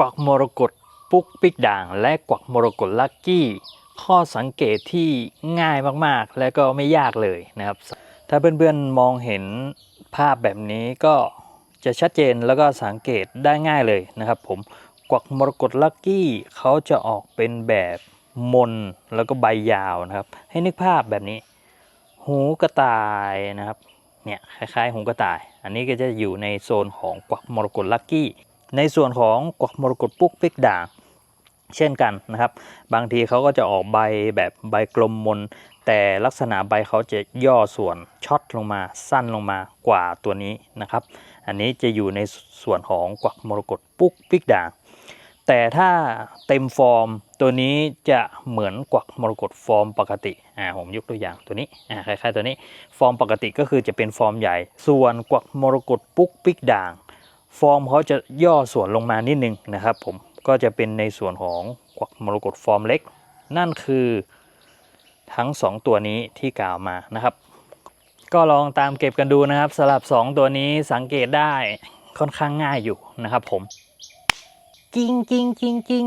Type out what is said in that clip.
กวักมรกตปุ๊กปิกด่าง และกวักมรกตลักกี้ ข้อสังเกตที่ง่ายมากๆ และก็ไม่ยากเลยนะครับ ถ้าเพื่อนๆมองเห็นภาพแบบนี้ก็จะชัดเจนแล้วก็สังเกตได้ง่ายเลยนะครับผมกวักมรกตลักกี้เขาจะออกเป็นแบบมนแล้วก็ใบยาวนะครับ ให้นึกภาพแบบนี้ หูกระต่ายนะครับเนี่ยคล้ายๆหูกระต่าย อันนี้ก็จะอยู่ในโซนของกวักมรกตลักกี้ ในส่วนของกวักมรกตปุ๊กปิกด่างเช่นกันนะครับ บางทีเขาก็จะออกใบแบบใบกลมมน แต่ลักษณะใบเขาจะย่อส่วนช็อตลงมาสั้นลงมากว่าตัวนี้นะครับ อันนี้จะอยู่ในส่วนของกวักมรกตปุ๊กปิกด่างแต่ถ้าเต็มฟอร์มตัวนี้จะเหมือนกวักมรกตฟอร์มปกติอ่าผมยกตัวอย่างตัวนี้อ่าคล้ายๆตัวนี้ฟอร์มปกติก็คือจะเป็นฟอร์มใหญ่ ส่วนกวักมรกตปุ๊กปิกด่าง ฟอร์มเขาจะย่อส่วนลงมานิดนึงนะครับผมก็จะเป็นในส่วนของกวักมรกตฟอร์มเล็ก นั่นคือทั้ง 2 ตัวนี้ที่กล่าวมานะครับ ก็ลองตามเก็บกันดูนะครับสลับ 2 ตัวนี้สังเกตได้ค่อนข้างง่ายอยู่นะครับผม กิ้งกิ้งกิ้งกิ้ง